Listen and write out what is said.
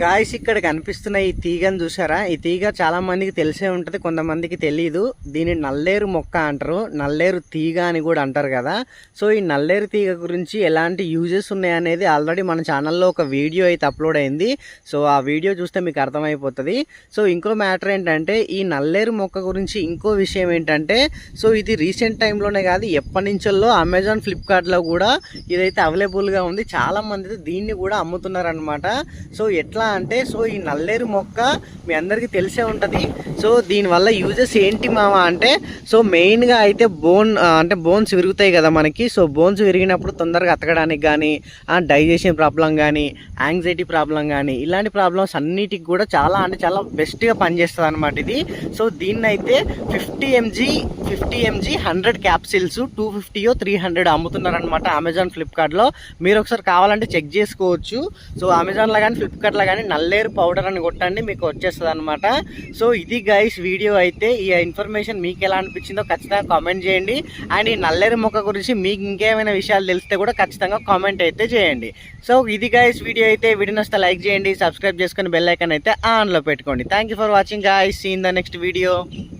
Guys ఇక్కడ కనిపిస్తున్న ఈ తీగను చూసారా? ఈ తీగ చాలా మందికి తెలిసే ఉంటుంది కొంతమందికి తెలియదు దీన్ని నల్లేరు మొక్క అంటారు. నల్లేరు తీగ అని కూడా అంటారు కదా. సో ఈ నల్లేరు తీగ గురించి ఎలాంటి యూజెస్ ఉన్నాయనేది ఆల్రెడీ మన ఛానల్లో ఒక వీడియో అయితే అప్లోడ్ అయింది. సో ఆ వీడియో చూస్తే మీకు అర్థమైపోతుంది. సో ఇంకో మ్యాటర్ ఏంటంటే ఈ నల్లేరు మొక్క గురించి ఇంకో విషయం ఏంటంటే సో ఇది రీసెంట్ టైంలోనే కాదు ఎప్పటి నుంచో అమెజాన్ ఫ్లిప్కార్ట్లో కూడా ఇదైతే అవైలబుల్గా ఉంది. చాలా మంది దీన్ని కూడా అమ్ముతున్నారనమాట సో ఎట్లా అంటే సో ఈ నల్లేరు మొక్క మీ అందరికీ తెలిసే ఉంటుంది. సో దీనివల్ల యూజెస్ ఏంటి మామ అంటే సో మెయిన్గా అయితే బోన్ అంటే బోన్స్ విరుగుతాయి కదా మనకి. సో బోన్స్ విరిగినప్పుడు తొందరగా అతకడానికి కానీ డైజెషన్ ప్రాబ్లం కానీ యాంగ్జైటీ ప్రాబ్లం కానీ ఇలాంటి ప్రాబ్లమ్స్ అన్నిటికి కూడా చాలా అంటే చాలా బెస్ట్గా పనిచేస్తుంది అనమాట ఇది. సో దీన్ని అయితే fifty MG fifty MG hundred capsules two ఫిఫ్టీయో three hundred అమ్ముతున్నారనమాట అమెజాన్ ఫ్లిప్కార్ట్లో. మీరు ఒకసారి కావాలంటే చెక్ చేసుకోవచ్చు. సో అమెజాన్లో కానీ ఫ్లిప్కార్ట్లో కానీ నల్లేరు పౌడర్ అని కొట్టండి మీకు వచ్చేస్తుంది అనమాట సో ఇది గైస్ వీడియో అయితే ఈ ఇన్ఫర్మేషన్ మీకు ఎలా అనిపించిందో ఖచ్చితంగా కామెంట్ చేయండి. అండ్ ఈ నల్లేరు మొక్క గురించి మీకు ఇంకేమైనా విషయాలు తెలిస్తే కూడా ఖచ్చితంగా కామెంట్ అయితే చేయండి. సో ఇది గైస్ వీడియో అయితే వీడియో లైక్ చేయండి సబ్స్క్రైబ్ చేసుకుని బెల్ ఐకన్ అయితే ఆన్లో పెట్టుకోండి. Thank you for watching guys see in the next video